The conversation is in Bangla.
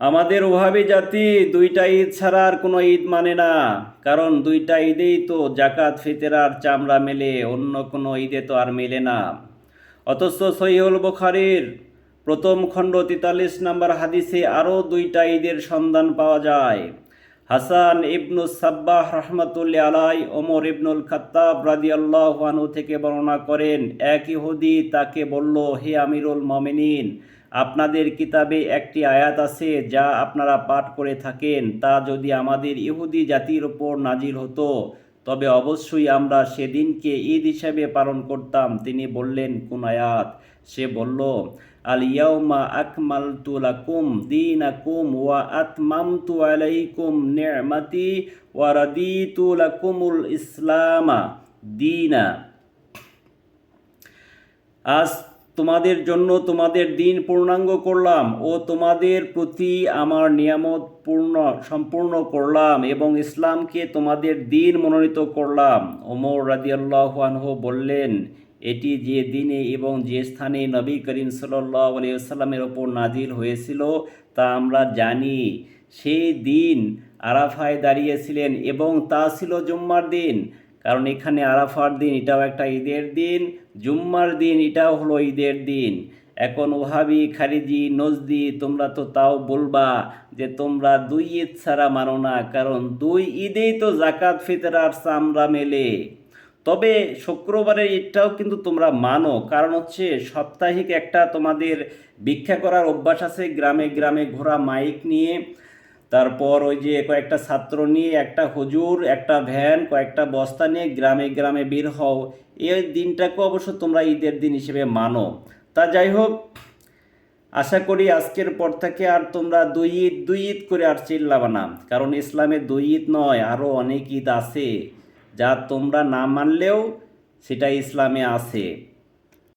আমাদের ওহাবি জাতি দুইটা ঈদ ছাড়া আর কোনো ঈদ মানে না। কারণ দুইটা ঈদেই তো জাকাত ফিতেরার চামড়া মেলে, অন্য কোনো ঈদে তো আর মেলে না। অথচ সহিউল বুখারীর প্রথম খণ্ড তেতাল্লিশ নম্বর হাদিসে আরও দুইটা ঈদের সন্ধান পাওয়া যায়। হাসান ইবনু সাব্বাহ রহমতুল্লা আলাই ওমর ইবনুল খাত্তাব রাদিয়াল্লাহু আনহু থেকে বর্ণনা করেন, এক ইহুদি তাকে বলল, হে আমিরুল মমিনিন আপনাদের কিতাবে একটি আয়াত আছে যা আপনারা পাঠ করে থাকেন। তা যদি আমাদের ইহুদি জাতির ওপর নাজির হতো, তবে অবশ্যই আমরা সেদিনকে ঈদ হিসাবে পালন করতাম, তিনি বললেন, কোন আয়াত? সে বলল আল ইয়াউমা আকমালতু লাকুম দীনাকুম ওয়া আতমামতু আলাইকুম নি'মাতি ওয়া রাদিতু লাকুমুল ইসলামা দীনা। আজ তোমাদের জন্য তোমাদের দিন পূর্ণাঙ্গ করলাম ও তোমাদের প্রতি আমার নিয়ামত পূর্ণ, সম্পূর্ণ করলাম এবং ইসলামকে তোমাদের দিন মনোনীত করলাম। ওমর রাদিয়াল্লাহু আনহু বললেন, এটি যে দিনে এবং যে স্থানে নবী করিম সাল্লাল্লাহু আলাইহি ওয়াসাল্লামের ওপর নাজিল হয়েছিল তা আমরা জানি। সেই দিন আরাফায় দাঁড়িয়েছিলেন এবং তা ছিল জুম্মার দিন। কারণ এখানে আরাফার দিন, এটাও একটা ঈদের দিন, জুম্মার দিন, এটাও হলো ঈদের দিন। এখন ওহাবি, খারিজি, নজদি, তোমরা তো তাও বলবা যে তোমরা দুই ঈদ ছাড়া মানো না, কারণ দুই ঈদেই তো জাকাত ফিতরার চামড়া মেলে। তবে শুক্রবারের ঈদটাও কিন্তু তোমরা মানো, কারণ হচ্ছে সাপ্তাহিক একটা তোমাদের ভিক্ষা করার অভ্যাস আছে, গ্রামে গ্রামে ঘোরা মাইক নিয়ে। তারপর ওই যে কয়েকটা ছাত্র নিয়ে, একটা হুজুর, একটা ভ্যান, কয়েকটা বস্তা নিয়ে গ্রামে গ্রামে বের হও। এই দিনটাকে অবশ্য তোমরা ঈদের দিন হিসেবে মানো। তা যাই হোক, আশা করি আজকের পর থেকে আর তোমরা দুই ঈদ দুই ঈদ করে আর চিল্লাবা না। কারণ ইসলামে দুই ঈদ নয় আরও অনেক ঈদ আছে। যা তোমরা না মানলেও সেটা ইসলামে আছে।